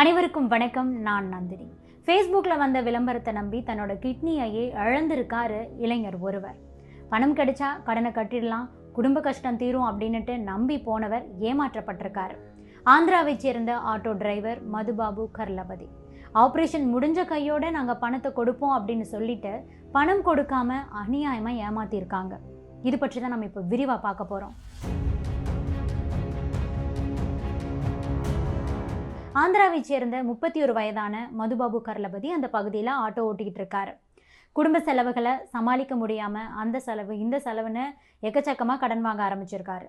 அனைவருக்கும் வணக்கம் நான் நந்தினி. ஃபேஸ்புக்கில் வந்த விளம்பரத்தை நம்பி தன்னோட கிட்னியையே இழந்திருக்காரு இளைஞர் ஒருவர். பணம் கிடைச்சா கடனை கட்டிடலாம் குடும்ப கஷ்டம் தீரும் அப்படின்னுட்டு நம்பி போனவர் ஏமாற்றப்பட்டிருக்காரு. ஆந்திராவைச் சேர்ந்த auto driver Madhubabu Karlapati. Operation முடிஞ்ச கையோட நாங்கள் பணத்தை கொடுப்போம் அப்படின்னு சொல்லிட்டு பணம் கொடுக்காம அநியாயமாக ஏமாத்தியிருக்காங்க இது பற்றி தான் நம்ம இப்போ விரிவாக பார்க்க போகிறோம் ஆந்திராவை சேர்ந்த முப்பத்தி ஒரு வயதான மதுபாபு கர்லபதி அந்த பகுதியில் ஆட்டோ ஓட்டிக்கிட்டு இருக்காரு. குடும்ப செலவுகளை சமாளிக்க முடியாமல் அந்த செலவு இந்த செலவுன்னு எக்கச்சக்கமாக கடன் வாங்க ஆரம்பிச்சிருக்காரு.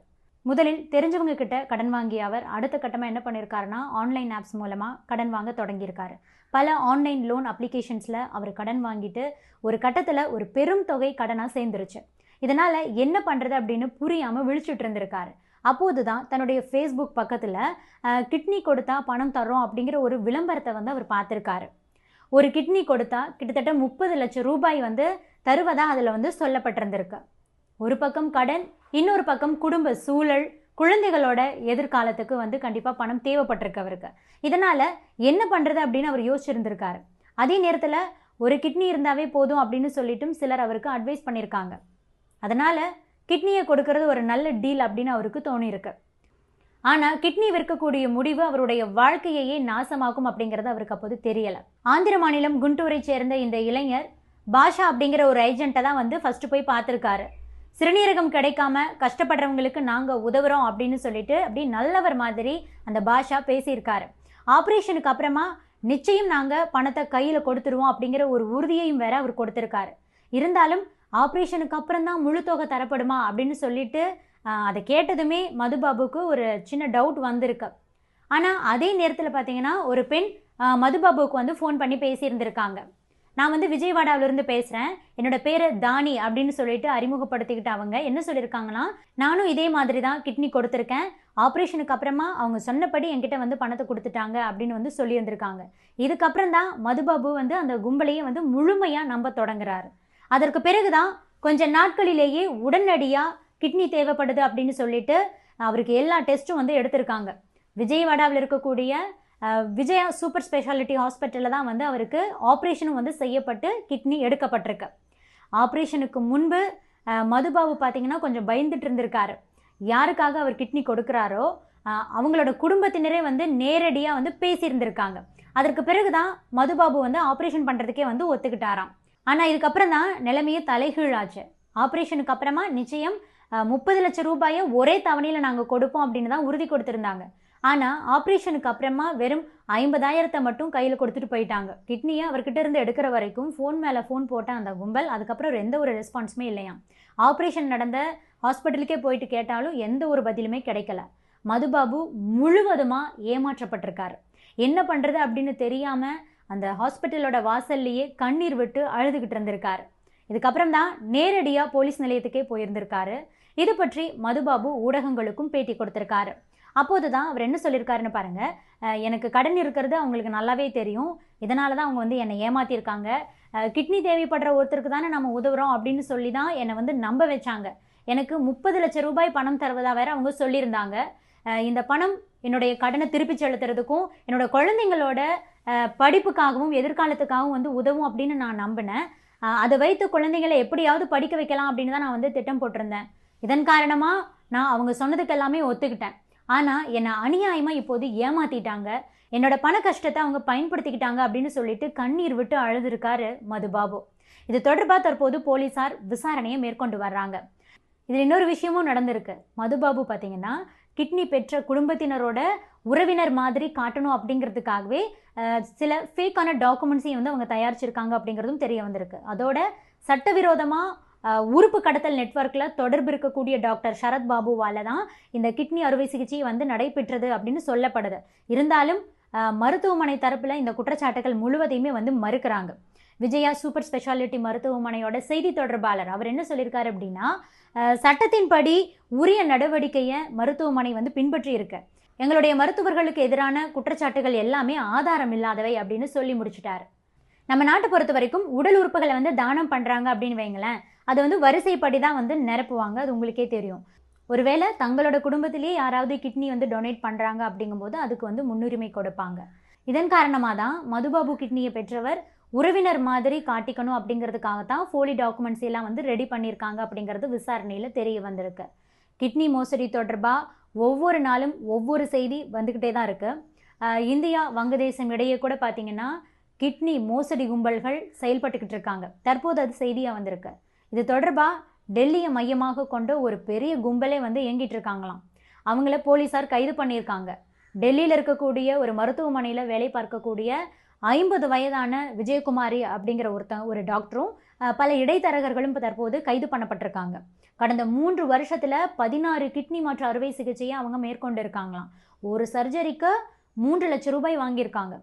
முதலில் தெரிஞ்சவங்க கிட்ட கடன் வாங்கிய அவர் அடுத்த கட்டமாக என்ன பண்ணியிருக்காருன்னா ஆன்லைன் ஆப்ஸ் மூலமாக கடன் வாங்க தொடங்கியிருக்காரு. பல ஆன்லைன் லோன் அப்ளிகேஷன்ஸில் அவர் கடன் வாங்கிட்டு ஒரு கட்டத்தில் ஒரு பெரும் தொகை கடனாக சேர்ந்துருச்சு. இதனால் என்ன பண்ணுறது அப்படின்னு புரியாமல் விழிச்சுட்டு இருந்திருக்காரு. அப்போது தான் தன்னுடைய ஃபேஸ்புக் பக்கத்தில் கிட்னி கொடுத்தா பணம் தர்றோம் அப்படிங்கிற ஒரு விளம்பரத்தை வந்து அவர் பார்த்துருக்காரு. ஒரு கிட்னி கொடுத்தா கிட்டத்தட்ட முப்பது லட்சம் ரூபாய் வந்து தருவதாக அதில் வந்து சொல்லப்பட்டிருந்திருக்கு. ஒரு பக்கம் கடன் இன்னொரு பக்கம் குடும்ப சூழல் குழந்தைகளோட எதிர்காலத்துக்கு வந்து கண்டிப்பாக பணம் தேவைப்பட்டிருக்கு அவருக்கு. இதனால் என்ன பண்ணுறது அப்படின்னு அவர் யோசிச்சிருந்திருக்காரு. அதே நேரத்தில் ஒரு கிட்னி இருந்தாவே போதும் அப்படின்னு சொல்லிட்டும் சிலர் அவருக்கு அட்வைஸ் பண்ணியிருக்காங்க அதனால் கிட்னியை கொடுக்கறது ஒரு நல்ல டீல் அப்படின்னு அவருக்கு தோணியிருக்கு. ஆனால் கிட்னி விற்கக்கூடிய முடிவு அவருடைய வாழ்க்கையையே நாசமாக்கும் அப்படிங்கிறது அவருக்கு அப்போது தெரியலை. ஆந்திர மாநிலம் குண்டூரை சேர்ந்த இந்த இளைஞர் பாஷா அப்படிங்கிற ஒரு ஏஜென்ட்டை தான் வந்து ஃபஸ்ட்டு போய் பார்த்துருக்காரு. சிறுநீரகம் கிடைக்காம கஷ்டப்படுறவங்களுக்கு நாங்கள் உதவுறோம் அப்படின்னு சொல்லிட்டு அப்படி நல்லவர் மாதிரி அந்த பாஷா பேசியிருக்காரு. ஆப்ரேஷனுக்கு அப்புறமா நிச்சயம் நாங்கள் பணத்தை கையில் கொடுத்துருவோம் அப்படிங்கிற ஒரு உறுதியையும் வேற அவர் கொடுத்துருக்காரு. இருந்தாலும் ஆப்ரேஷனுக்கு அப்புறம் தான் முழு தொகை தரப்படுமா அப்படின்னு சொல்லிட்டு அதை கேட்டதுமே மதுபாபுக்கு ஒரு சின்ன டவுட் வந்திருக்கு. ஆனால் அதே நேரத்தில் பார்த்தீங்கன்னா ஒரு பெண் மதுபாபுவுக்கு வந்து ஃபோன் பண்ணி பேசியிருந்திருக்காங்க. நான் வந்து விஜயவாடாவிலிருந்து பேசுகிறேன் என்னோட பேர் தானி அப்படின்னு சொல்லிட்டு அறிமுகப்படுத்திக்கிட்டு அவங்க என்ன சொல்லியிருக்காங்கன்னா நானும் இதே மாதிரி தான் கிட்னி கொடுத்துருக்கேன். ஆப்ரேஷனுக்கு அப்புறமா அவங்க சொன்னபடி என்கிட்ட வந்து பணத்தை கொடுத்துட்டாங்க அப்படின்னு வந்து சொல்லியிருந்திருக்காங்க. இதுக்கப்புறம் தான் மதுபாபு வந்து அந்த கும்பலையே வந்து முழுமையாக நம்ப தொடங்குறாரு. அதற்கு பிறகுதான் கொஞ்ச நாட்களிலேயே உடனடியாக கிட்னி தேவைப்படுது அப்படின்னு சொல்லிட்டு அவருக்கு எல்லா டெஸ்ட்டும் வந்து எடுத்திருக்காங்க. விஜயவாடாவில் இருக்கக்கூடிய விஜயா சூப்பர் ஸ்பெஷாலிட்டி ஹாஸ்பிட்டலில் தான் வந்து அவருக்கு ஆப்ரேஷனும் வந்து செய்யப்பட்டு கிட்னி எடுக்கப்பட்டிருக்கு. ஆப்ரேஷனுக்கு முன்பு மதுபாபு பார்த்தீங்கன்னா கொஞ்சம் பயந்துட்டு இருந்திருக்காரு. யாருக்காக அவர் கிட்னி கொடுக்குறாரோ அவங்களோட குடும்பத்தினரே வந்து நேரடியாக வந்து பேசியிருந்திருக்காங்க. அதற்கு பிறகு தான் மதுபாபு வந்து ஆப்ரேஷன் பண்ணுறதுக்கே வந்து ஒத்துக்கிட்டாராம். ஆனால் இதுக்கப்புறம் தான் நிலைமையே தலைகீழாச்சு. ஆப்ரேஷனுக்கு அப்புறமா நிச்சயம் முப்பது லட்சம் ரூபாயை ஒரே தவணையில் நாங்கள் கொடுப்போம் அப்படின்னு தான் உறுதி கொடுத்துருந்தாங்க. ஆனால் ஆப்ரேஷனுக்கு அப்புறமா வெறும் ஐம்பதாயிரத்தை மட்டும் கையில் கொடுத்துட்டு போயிட்டாங்க. கிட்னியை அவர்கிட்ட இருந்து எடுக்கிற வரைக்கும் ஃபோன் மேலே ஃபோன் போட்ட அந்த கும்பல் அதுக்கப்புறம் எந்த ஒரு ரெஸ்பான்ஸுமே இல்லையா ஆப்ரேஷன் நடந்த ஹாஸ்பிட்டலுக்கே போயிட்டு கேட்டாலும் எந்த ஒரு பதிலுமே கிடைக்கல. மதுபாபு முழுவதுமாக ஏமாற்றப்பட்டிருக்காரு. என்ன பண்ணுறது அப்படின்னு தெரியாமல் அந்த ஹாஸ்பிட்டலோட வாசல்லையே கண்ணீர் விட்டு அழுதுகிட்டு இருந்திருக்காரு. இதுக்கப்புறம் தான் நேரடியாக போலீஸ் நிலையத்துக்கே போயிருந்திருக்காரு. இது பற்றி மதுபாபு ஊடகங்களுக்கும் பேட்டி கொடுத்திருக்காரு. அப்போது தான் அவர் என்ன சொல்லியிருக்காருன்னு பாருங்க. எனக்கு கடன் இருக்கிறது அவங்களுக்கு நல்லாவே தெரியும். இதனால தான் அவங்க வந்து என்னை ஏமாத்தியிருக்காங்க கிட்னி தேவைப்படுற ஒருத்தருக்கு தானே நம்ம உதவுறோம் அப்படின்னு சொல்லி தான் என்னை வந்து நம்ப வச்சாங்க. எனக்கு முப்பது லட்சம் ரூபாய் பணம் தருவதா வேற அவங்க சொல்லியிருந்தாங்க. இந்த பணம் என்னுடைய கடனை திருப்பி செலுத்துறதுக்கும் என்னோட குழந்தைங்களோட படிப்புக்காகவும் எதிர்காலத்துக்காகவும் வந்து உதவும் அப்படின்னு நான் நம்பினேன். அதை வைத்து குழந்தைகளை எப்படியாவது படிக்க வைக்கலாம் அப்படின்னு தான் நான் வந்து திட்டம் போட்டிருந்தேன். இதன் காரணமாக நான் அவங்க சொன்னதுக்கு எல்லாமே ஒத்துக்கிட்டேன். ஆனால் என்னை அநியாயமாக இப்போது ஏமாத்திட்டாங்க. என்னோட பண கஷ்டத்தை அவங்க பயன்படுத்திக்கிட்டாங்க அப்படின்னு சொல்லிட்டு கண்ணீர் விட்டு அழுதுருக்காரு மதுபாபு. இது தொடர்பாக தற்போது போலீசார் விசாரணையை மேற்கொண்டு வர்றாங்க. இதில் இன்னொரு விஷயமும் நடந்திருக்கு. மதுபாபு பார்த்தீங்கன்னா கிட்னி பெற்ற குடும்பத்தினரோட உறவினர் மாதிரி காட்டணும் அப்படிங்கிறதுக்காகவே சில ஃபேக்கான டாக்குமெண்ட்ஸையும் வந்து அவங்க தயாரிச்சிருக்காங்க அப்படிங்கிறதும் தெரிய வந்திருக்கு. அதோட சட்டவிரோதமாக உறுப்பு கடத்தல் நெட்ஒர்க்கில் தொடர்பு இருக்கக்கூடிய டாக்டர் சரத் பாபுவால் தான் இந்த கிட்னி அறுவை சிகிச்சை வந்து நடைபெற்றது அப்படின்னு சொல்லப்படுது. இருந்தாலும் மருத்துவமனை தரப்பில் இந்த குற்றச்சாட்டுகள் முழுவதையுமே வந்து மறுக்கிறாங்க. விஜயா சூப்பர் ஸ்பெஷாலிட்டி மருத்துவமனையோட செய்தி தொடர்பாளர். அவர் என்ன சொல்லியிருக்காரு அப்படின்னா சட்டத்தின்படி உரிய நடவடிக்கையை மருத்துவமனை வந்து பின்பற்றி இருக்கு. எங்களுடைய மருத்துவர்களுக்கு எதிரான குற்றச்சாட்டுகள் எல்லாமே ஆதாரம் இல்லாதவை அப்படின்னு சொல்லி முடிச்சிட்டார். நம்ம நாட்டை பொறுத்த வரைக்கும் உடல் உறுப்புகளை வந்து தானம் பண்ணுறாங்க அப்படின்னு வைங்களேன் அதை வந்து வரிசைப்படி தான் வந்து நிரப்புவாங்க அது உங்களுக்கே தெரியும். ஒருவேளை தங்களோட குடும்பத்திலேயே யாராவது கிட்னி வந்து டொனேட் பண்ணுறாங்க அப்படிங்கும்போது அதுக்கு வந்து முன்னுரிமை கொடுப்பாங்க. இதன் காரணமாக தான் மதுபாபு கிட்னியை பெற்றவர் உறவினர் மாதிரி காட்டிக்கணும் அப்படிங்கிறதுக்காக தான் ஃபோலி டாக்குமெண்ட்ஸ் எல்லாம் வந்து ரெடி பண்ணியிருக்காங்க அப்படிங்கிறது விசாரணையில் தெரிய வந்திருக்கு. கிட்னி மோசடி தொடர்பாக ஒவ்வொரு நாளும் ஒவ்வொரு செய்தி வந்துக்கிட்டே தான் இருக்குது இந்தியா வங்கதேசம் இடையே கூட பார்த்தீங்கன்னா கிட்னி மோசடி கும்பல்கள் செயல்பட்டுக்கிட்டு இருக்காங்க. தற்போது அது செய்தியாக வந்திருக்கு. இது தொடர்பாக டெல்லியை மையமாக கொண்ட ஒரு பெரிய கும்பலே வந்து இயங்கிட்டு இருக்காங்களாம். அவங்கள போலீஸார் கைது பண்ணியிருக்காங்க. டெல்லியில் இருக்கக்கூடிய ஒரு மருத்துவமனையில் வேலை பார்க்கக்கூடிய ஐம்பது வயதான விஜயகுமாரி அப்படிங்கிற ஒருத்த ஒரு டாக்டரும் பல இடைத்தரகர்களும் இப்போ தற்போது கைது பண்ணப்பட்டிருக்காங்க. கடந்த மூன்று வருஷத்தில் பதினாறு கிட்னி மாற்று அறுவை சிகிச்சையை அவங்க மேற்கொண்டு இருக்காங்களாம் ஒரு சர்ஜரிக்கு மூன்று லட்சம் ரூபாய் வாங்கியிருக்காங்க.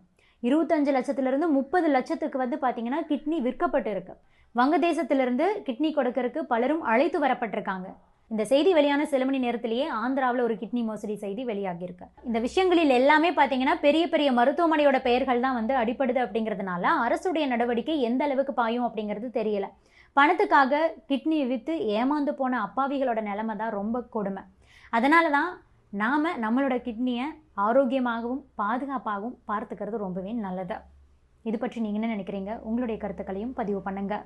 இருபத்தஞ்சு லட்சத்திலிருந்து முப்பது லட்சத்துக்கு வந்து பார்த்தீங்கன்னா கிட்னி விற்கப்பட்டு இருக்கு வங்கதேசத்திலிருந்து கிட்னி கொடுக்கறதுக்கு பலரும் அழைத்து வரப்பட்டிருக்காங்க. இந்த செய்தி வெளியான சில மணி நேரத்திலேயே ஆந்திராவில் ஒரு கிட்னி மோசடி செய்தி வெளியாகியிருக்கு. இந்த விஷயங்களில் எல்லாமே பார்த்தீங்கன்னா பெரிய பெரிய மருத்துவமனையோட பெயர்கள் தான் வந்து அடிப்படுது அப்படிங்கிறதுனால அரசுடைய நடவடிக்கை எந்த அளவுக்கு பாயும் அப்படிங்கிறது தெரியல. பணத்துக்காக கிட்னி விற்று ஏமாந்து போன அப்பாவிகளோட நிலைமை தான் ரொம்ப கொடுமை. அதனால தான் நாம் நம்மளோட கிட்னியை ஆரோக்கியமாகவும் பாதுகாப்பாகவும் பார்த்துக்கிறது ரொம்பவே நல்லது. இது பற்றி நீங்கள் என்ன நினைக்கிறீங்க? உங்களுடைய கருத்துக்களையும் பதிவு பண்ணுங்கள்